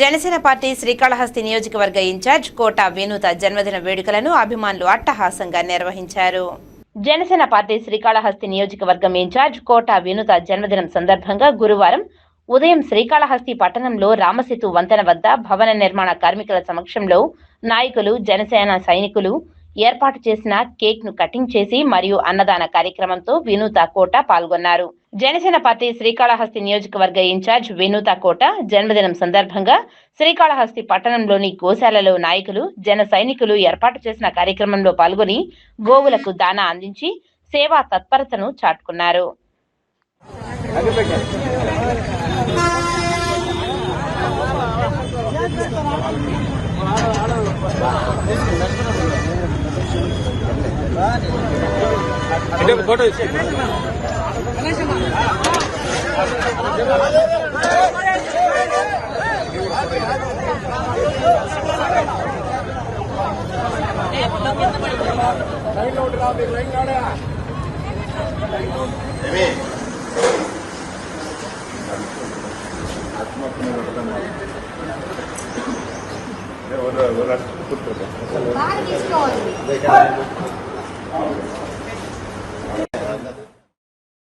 Janasena party Srikalahasti నియోజకవర్గ incharge కోట వినూత జన్మదిన వేడుకలను అభిమానులు అట్టహాసంగా నిర్వహించారు. జనసేన పార్టీ శ్రీకాళహస్తి నియోజకవర్గం ఇన్ఛార్జ్ కోట వినూత జన్మదినం సందర్భంగా గురువారం ఉదయం శ్రీకాళహస్తి పట్టణంలో రామసేతు వంతెన వద్ద భవన నిర్మాణ కార్మికుల సమక్షంలో నాయకులు జనసేన సైనికులు ఏర్పాటు చేసిన కేక్ను కటింగ్ చేసి మరియు అన్నదాన కార్యక్రమంతో వినూత కోట పాల్గొన్నారు. జనసేన పార్టీ శ్రీకాళహస్తి నియోజకవర్గ ఇన్ఛార్జ్ వినూత కోట జన్మదినం సందర్భంగా శ్రీకాళహస్తి పట్టణంలోని గోశాలలో నాయకులు జన సైనికులు ఏర్పాటు చేసిన కార్యక్రమంలో పాల్గొని గోవులకు దానా అందించి సేవా తత్పరతను చాటుకున్నారు. ఫోటో తీసుకోవాలి.